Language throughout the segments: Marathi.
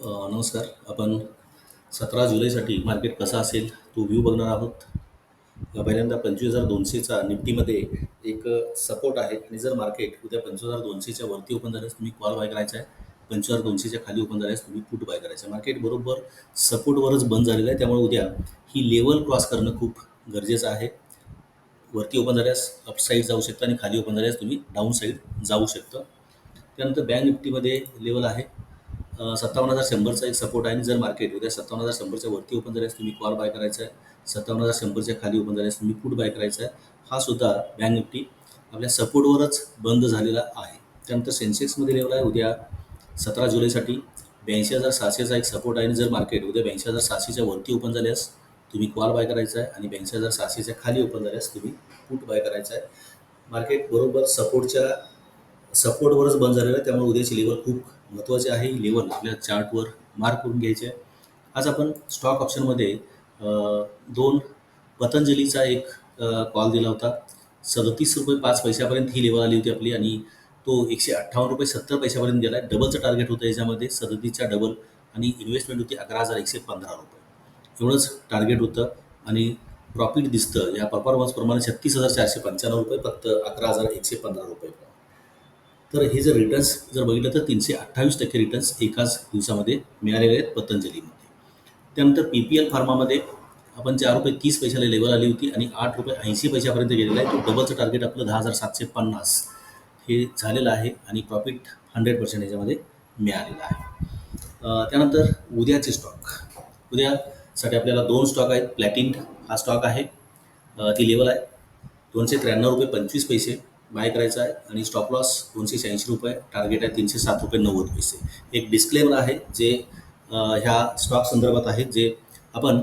नमस्कार. आपण सतरा जुलैसाठी मार्केट कसा असेल तो व्ह्यू बघणार आहोत. पहिल्यांदा पंचवीस हजार दोनशेचा निफ्टीमध्ये एक सपोर्ट आहे. आणि जर मार्केट उद्या पंचवीस हजार दोनशेच्या वरती ओपन झाल्यास तुम्ही कॉल बाय करायचा आहे. पंचवीस हजार दोनशेच्या खाली ओपन झाल्यास तुम्ही पुट बाय करायचं आहे. मार्केट बरोबर सपोर्टवरच बंद झालेलं आहे. त्यामुळे उद्या ही लेवल क्रॉस करणं खूप गरजेचं आहे. वरती ओपन झाल्यास अपसाईड जाऊ शकता आणि खाली ओपन झाल्यास तुम्ही डाऊन साईड जाऊ शकतं. त्यानंतर बँक निफ्टीमध्ये लेवल आहे. सत्तावन्न हजार शंभरचा एक सपोर्ट आहे. आणि जर मार्केट उद्या सत्तावन्न हजार शंभरच्या वरती ओपन झाल्यास तुम्ही कॉल बाय करायचा आहे सत्तावन्न हजार शंभरच्या खाली ओपन झाल्यास तुम्ही पुट बाय करायचा आहे हा सुद्धा बँक निफ्टी आपल्या सपोर्टवरच बंद झालेला आहे. त्यानंतर सेन्सेक्समध्ये लेवल आहे. उद्या सतरा जुलैसाठी ब्याऐंशी हजार सहाशेचा एक सपोर्ट आहे. आणि जर मार्केट उद्या ब्याऐंशी हजार सहाशेच्या वरती ओपन झाल्यास तुम्ही कॉल बाय करायचा आहे आणि ब्याऐंशी हजार सहाशेच्या खाली ओपन झाल्यास तुम्ही पुट बाय करायचा आहे मार्केट बरोबर सपोर्टच्या सपोर्टवरच बंद झालेलं आहे. त्यामुळे उद्याची लेवल खूप महत्त्वाची आहे. ही लेवल आपल्या चार्टवर मार्क करून घ्यायची आहे. आज आपण स्टॉक ऑप्शनमध्ये दोन पतंजलीचा एक कॉल दिला होता. सदतीस रुपये पाच पैशापर्यंत ही लेवल आली होती आपली आणि तो एकशे अठ्ठावन्न रुपये सत्तर पैशापर्यंत गेला आहे. डबलचं टार्गेट होतं याच्यामध्ये. सदतीसच्या डबल आणि इन्व्हेस्टमेंट होती अकरा हजार एकशे पंधरा रुपये. एवढंच टार्गेट होतं आणि प्रॉफिट दिसतं. या परफॉर्मन्सप्रमाणे छत्तीस हजार चारशे पंच्याण्णव रुपये फक्त अकरा हजार एकशे पंधरा रुपये. तर हे जर रिटर्न्स जर बघितलं तर तीनशे अठ्ठावीस टक्के रिटर्न्स एकाच दिवसामध्ये मिळालेले आहेत पतंजलीमध्ये. त्यानंतर पी पी एल फार्मामध्ये आपण चार रुपये तीस पैशाला लेवल आली होती आणि आठ रुपये ऐंशी पैशापर्यंत गेलेला आहे. तो डबलचं टार्गेट आपलं दहा हजार सातशे पन्नास. हे झालेलं आहे आणि प्रॉफिट हंड्रेड पर्सेंट याच्यामध्ये मिळालेलं आहे. त्यानंतर उद्याचे स्टॉक उद्यासाठी आपल्याला दोन स्टॉक आहेत. प्लॅटिन हा स्टॉक आहे. ती लेवल आहे. दोनशे त्र्याण्णव रुपये पंचवीस पैसे. बाय करायचा आहे आणि स्टॉप लॉस दोनशे शहाऐंशी रुपये टार्गेट आहे तीनशे सात रुपये नव्वद पैसे. एक डिस्क्लेमर आहे जे ह्या स्टॉक संदर्भात आहे जे आपण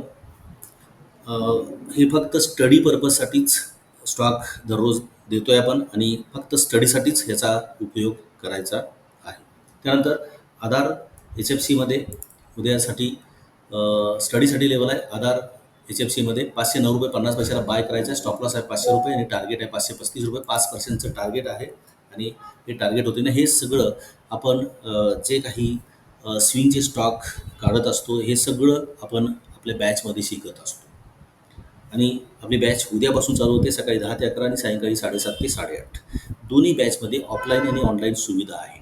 हे फक्त स्टडी पर्पजसाठीच स्टॉक दररोज देतो आहे आपण आणि फक्त स्टडीसाठीच ह्याचा उपयोग करायचा आहे. त्यानंतर आधार एच एफ सीमध्ये उद्यासाठी स्टडीसाठी लेवल आहे. आधार एच एफ सीमध्ये पाचशे नऊ रुपये पन्नास पैशाला बाय करायचं आहे. स्टॉपलॉस आहे पाचशे रुपये आणि टार्गेट आहे पाचशे पस्तीस रुपये. पाच पर्सेंटचं टार्गेट आहे. आणि हे टार्गेट होते. ना हे सगळं आपण जे काही स्विंगचे स्टॉक काढत असतो हे सगळं आपण आपल्या बॅचमध्ये शिकत असतो. आणि आपली बॅच उद्यापासून चालू होते सकाळी दहा ते अकरा आणि सायंकाळी साडेसात ते साडेआठ. दोन्ही बॅचमध्ये ऑफलाईन आणि ऑनलाईन सुविधा आहे.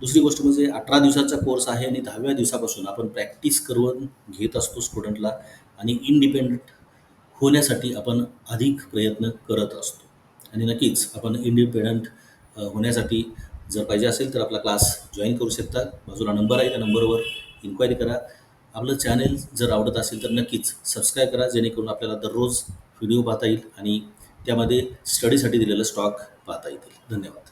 दुसरी गोष्ट म्हणजे अठरा दिवसाचा कोर्स आहे आणि दहाव्या दिवसापासून आपण प्रॅक्टिस करून घेत असतो स्टुडंटला आणि इंडिपेंडंट होण्यासाठी आपण अधिक प्रयत्न करत असतो. आणि नक्कीच आपण इंडिपेंडंट होण्यासाठी जर पाहिजे असेल तर आपला क्लास जॉईन करू शकता. बाजूला नंबर आहे त्या नंबरवर इन्क्वायरी करा. आपलं चॅनेल जर आवडत असेल तर नक्कीच सबस्क्राईब करा जेणेकरून आपल्याला दररोज व्हिडिओ पाहता येईल आणि त्यामध्ये स्टडीसाठी दिलेलं स्टॉक पाहता येतील. धन्यवाद.